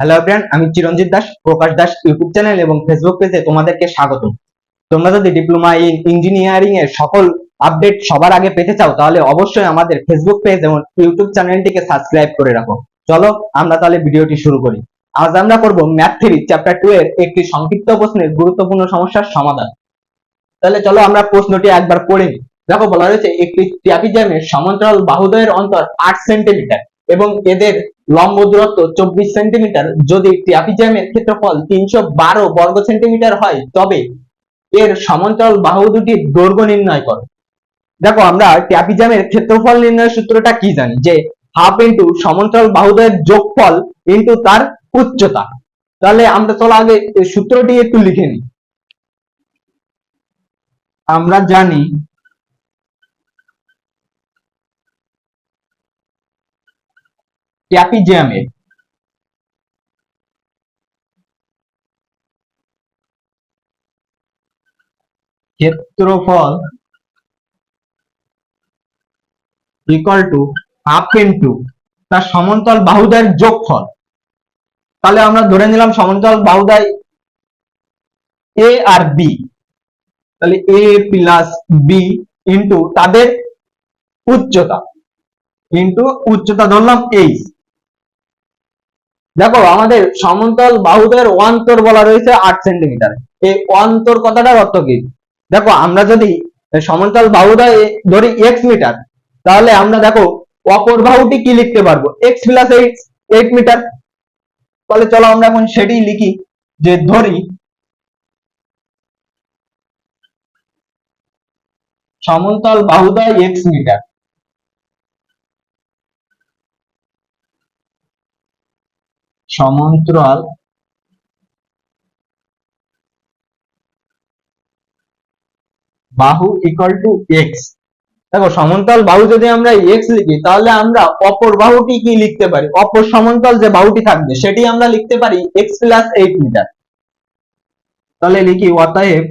Hello friend আমি Chiranjit Das, Prakash Das, YouTube channel এবং Facebook পেজে তোমাদেরকে স্বাগত তোমরা যদি ডিপ্লোমা ইন ইঞ্জিনিয়ারিং এর সকল আপডেট সবার আগে পেতে চাও, তাহলে অবশ্যই আমাদের ফেসবুক পেজ এবং ইউটিউব চ্যানেলটিকে সাবস্ক্রাইব করে রাখো। চলো, আমরা তাহলে ভিডিওটি শুরু করি। আজ আমরা করব ম্যাথ থ্রি চ্যাপ্টার টু এর একটি সংক্ষিপ্ত প্রশ্নের গুরুত্বপূর্ণ সমস্যার সমাধান। তাহলে চলো, আমরা প্রশ্নটি একবার পড়ে নিই। দেখো, বলা রয়েছে একটি ট্র্যাপিজমের সমান্তরাল বাহুদয়ের অন্তর আট সেন্টিমিটার এবং এদের লম্ব দূরত্ব চব্বিশ সেন্টিমিটার। যদি ট্র্যাপিজমের ক্ষেত্রফল তিনশো বারো বর্গ সেন্টিমিটার হয়, তবে এর সমান্তরাল বাহু দুটির দৈর্ঘ্য নির্ণয় করো। দেখো, আমরা ট্র্যাপিজমের ক্ষেত্রফল নির্ণয়ের সূত্রটা কি জানি? যে হাফ ইন্টু সমান্তরাল বাহুদ্বয়ের যোগফল ইন্টু তার উচ্চতা। তাহলে আমরা চলো আগে সূত্রটি একটু লিখে নিই। আমরা জানি ট্র্যাপিজিয়ামের ক্ষেত্রফল ইকুয়াল টু হাফ ইন্টু তার সমান্তরাল বাহুদ্বয়ের যোগফল। তাহলে আমরা ধরে নিলাম সমান্তরাল বাহুদ্বয় এ আর বি তাহলে এ প্লাস বি ইন্টু তাদের উচ্চতা। ইন্টু উচ্চতা ধরলাম এইচ দেখো, আমাদের সমান্তরাল বাহুদের অন্তর বলা রয়েছে আট সেন্টিমিটার এই অন্তর কথাটার অর্থ কি? দেখো, আমরা যদি সমান্তরাল বাহুদয় ধরি এক্স মিটার তাহলে আমরা দেখো, অপর বাহুটি কি লিখতে পারব? এক্স প্লাস এইট মিটার তাহলে চলো আমরা এখন সেটি লিখি, যে ধরি সমান্তরাল বাহুদয় এক্স মিটার সমান্তরাল বাহু ইকুয়াল টু এক্স দেখো, সমান্তরাল বাহু যদি আমরা এক্স লিখি, তাহলে আমরা অপর বাহুটি কি লিখতে পারি? অপর সমান্তরাল যে বাহুটি থাকবে, সেটি আমরা লিখতে পারি এক্স প্লাস এইট মিটার তাহলে লিখি, অতএব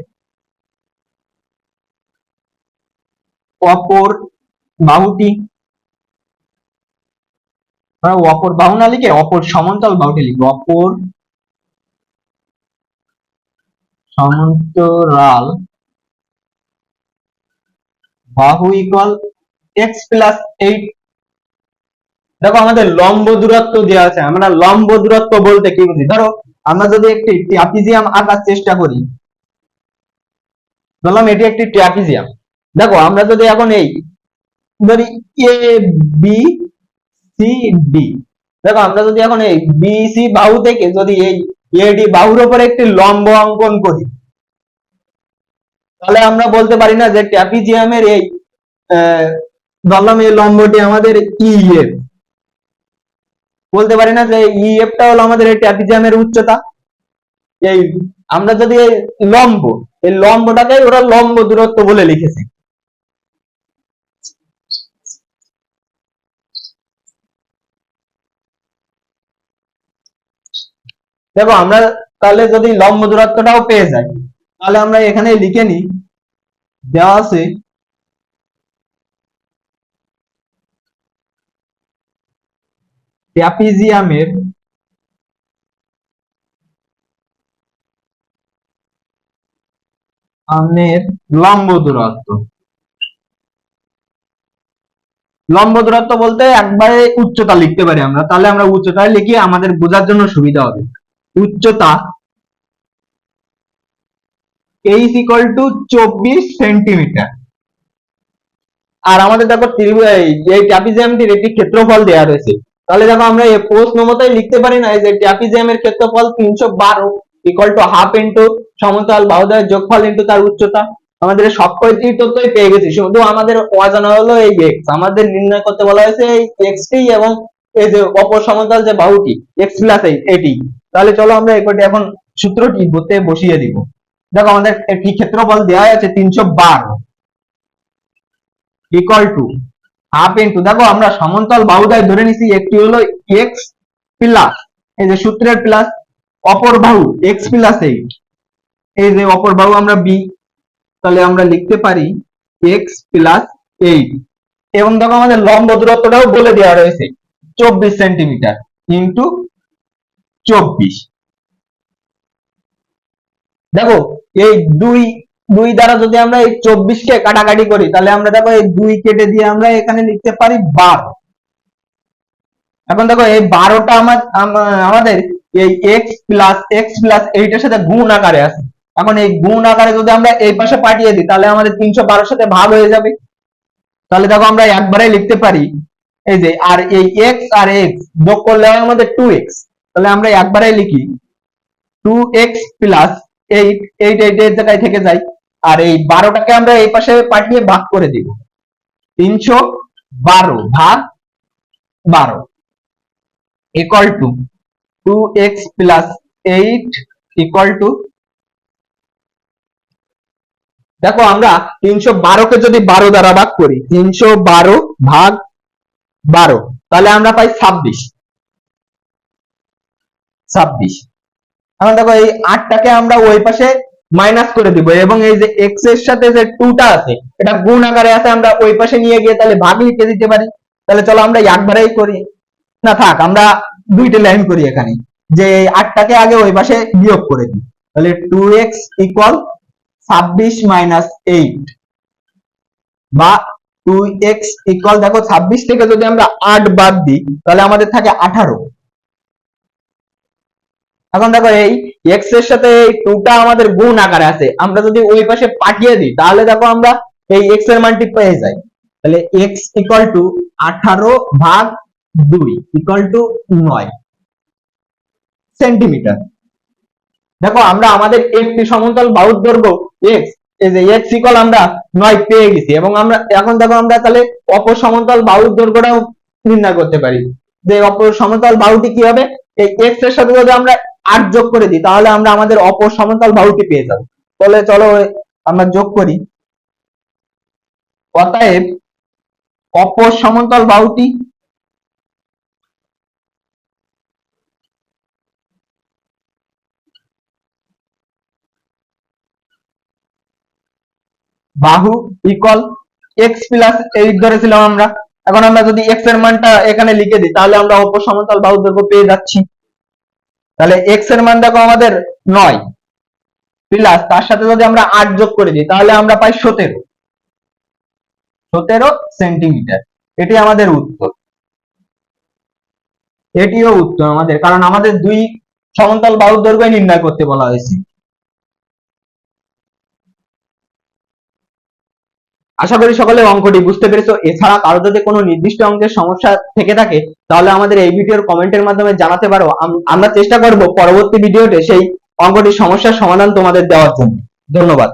অপর বাহুটি আমরা অপর বাহু না লিখে অপর সমান্তরাল বাহুটি লিখব। অপর সমান্তরাল বাহু ইকুয়াল এক্স প্লাস এইট দেখো আমাদের লম্ব দূরত্ব দেওয়া আছে, আমরা লম্ব দূরত্ব বলতে কি বুঝি? ধরো আমরা যদি একটি ট্র্যাপিজিয়াম আঁকার চেষ্টা করি, ধরলাম এটি একটি ট্র্যাপিজিয়াম। দেখো আমরা যদি এখন এই, ধরি এ বি সি দেখো, আমরা যদি এখন এই বি সি বাহু থেকে যদি এই এডি বাহুর উপরে একটি লম্ব অঙ্কন করি, তাহলে আমরা বলতে পারি না যে ট্র্যাপিজিয়ামের এই ধরলাম এই লম্বটি আমাদের ইএফ বলতে পারি না যে ইএফটা হলো আমাদের এই ট্র্যাপিজিয়ামের উচ্চতা। এই আমরা যদি এই লম্ব, এই লম্বটাকে ওরা লম্ব দূরত্ব বলে লিখেছে। দেখো, আমরা তাহলে যদি লম্ব দূরত্বটাও পেয়ে যাই, তাহলে আমরা এখানে লিখে নিই, দেওয়া আছে ট্র্যাপিজিয়ামের সামনের লম্ব দূরত্ব লম্ব দূরত্ব বলতে একবারে উচ্চতা লিখতে পারি আমরা, তাহলে আমরা উচ্চতা লিখি আমাদের বোঝার জন্য সুবিধা হবে। উচ্চতা এইচ টু চব্বিশ সেন্টিমিটার আর আমাদের দেখো একটি ক্ষেত্রফল দেওয়া রয়েছে। তাহলে দেখো আমরা এই প্রশ্ন মতোই লিখতে পারি না যে ক্ষেত্রফল তিনশো বারো টু হাফ ইন্টু বাহুদ্বয়ের যোগফল ইন্টু তার উচ্চতা। আমাদের সব কয়টি তথ্যই পেয়ে গেছি, শুধু আমাদের অজানা হলো এই এক্স আমাদের নির্ণয় করতে বলা হয়েছে এই এক্স টি এবং এই যে অপর সমান্তরাল যে বাহুটি এক্স প্লাস এটি। তাহলে চলো আমরা এটি এখন সূত্রটি বতে বসিয়ে দিব। দেখো আমাদের একটি ক্ষেত্রফল দেওয়া আছে তিনশো বারো। ইকুয়াল টু হাফ ইন্টু দেখো আমরা সমান্তরাল বাহুদ্বয় ধরে নিছি, একটি হলো এক্স প্লাস এই যে সূত্রের প্লাস অপর বাহু এক্স প্লাস এইট এই যে অপর বাহু আমরা বি তাহলে আমরা লিখতে পারি এক্স প্লাস এইট এবং দেখো আমাদের লম্ব দূরত্বটাও বলে দেওয়া রয়েছে, চব্বিশ সেন্টিমিটার ইন্টু চব্বিশ। দেখো, এই দুই দুই দ্বারা যদি আমরা এই চব্বিশকে কাটাকাটি করি, তাহলে আমরা দেখো এই দুই কেটে দিয়ে আমরা এখানে লিখতে পারি বারো। এখন দেখো, এই বারোটা আমার আমাদের এই এক্স প্লাস এক্স প্লাস এইটার সাথে গুণ আকারে আছে। এখন এই গুণ আকারে যদি আমরা এই পাশে পাঠিয়ে দিই, তাহলে আমাদের তিনশো বারোর সাথে ভাগ হয়ে যাবে। তাহলে দেখো আমরা একবারে লিখতে পারি, এই যে, আর এই এক্স আর এক্স যোগ করলে হয় আমাদের টু এক্স তাহলে আমরা একবারে লিখি two X plus eight eight eight এর জায়গায় থেকে যাই আর এই বারোটাকে আমরা এই পাশে পাঠিয়ে ভাগ করে দিব। তিনশো বারো ভাগ বারো equal to two X plus eight equal to দেখো আমরা তিনশো বারোকে যদি বারো দ্বারা ভাগ করি, তিনশো বারো ভাগ বারো, তাহলে আমরা পাই ছাব্বিশ। ছাব্বিশ। এখন দেখো এই আটটাকে আমরা ওই পাশে মাইনাস করে দিব এবং এই যে এক্সের সাথে যে টুটা আছে, এটা গুণ আকারে আছে, আমরা ওই পাশে নিয়ে গিয়ে তাহলে ভাগ লিখে দিতে পারি। তাহলে চলো আমরা একবারেই করি। না, থাক, আমরা দুইটা লাইন করি এখানে। যে এই আটটাকে আগে ওই পাশে বিয়োগ করে দিই। তাহলে টু এক্স ইকুয়াল ছাব্বিশ মাইনাস এইট বা টু এক্স ইকুয়াল দেখো ছাব্বিশ থেকে যদি আমরা আট বাদ দিই, তাহলে আমাদের থাকে আঠারো। এখন দেখো এই এক্সের সাথে এই টুটা আমাদের গুণ আকারে আছে। আমরা যদি ওই পাশে পাঠিয়ে দিই, তাহলে দেখো আমরা এই এক্সের মানটি পেয়ে যাই। তাহলে এক্স ইকুয়াল টু আঠারো ভাগ দুই ইকুয়াল টু নয় সেন্টিমিটার দেখো আমরা আমাদের একটি সমতল বাহুর দৈর্ঘ্য এক্স এই যে এক্স ইকুয়াল আমরা নয় পেয়ে গেছি এবং আমরা, এখন দেখো আমরা তাহলে অপর সমতল বাহুর দৈর্ঘ্যটাও নির্ণয় করতে পারি। যে অপর সমতল বাহুটি কি হবে? এই এক্সের সাথে যদি আমরা আট যোগ করে দিই, তাহলে আমরা আমাদের অপর সমতল বাহুটি পেয়ে যাব। তাহলে চলো আমরা যোগ করি। অতএব অপর সমতল বাহুটি বাহু ইকুয়াল এক্স প্লাস এইট ধরেছিলাম আমরা। এখন আমরা যদি এক্সের মানটা এখানে লিখে দিই, তাহলে আমরা অপর সমতল বাহু দৈর্ঘ্য পেয়ে যাচ্ছি। তাহলে এক্সের মান দেখো আমাদের নয়। প্লাস তার সাথে যদি আমরা আট যোগ করে দিই, তাহলে আমরা পাই সতেরো। সতেরো সেন্টিমিটার এটি আমাদের উত্তর। এটিও উত্তর আমাদের, কারণ আমাদের দুই সমতল বাহুর দৈর্ঘ্য নির্ণয় করতে বলা হয়েছে। আশা করি সকলে অঙ্কটি বুঝতে পেরেছ। এছাড়া কারও যদি কোনো নির্দিষ্ট অঙ্কের সমস্যা থেকে থাকে, তাহলে আমাদের এই ভিডিওর কমেন্টের মাধ্যমে জানাতে পারো। আমরা চেষ্টা করব পরবর্তী ভিডিওতে সেই অঙ্কটির সমস্যার সমাধান তোমাদের দেওয়ার জন্য। ধন্যবাদ।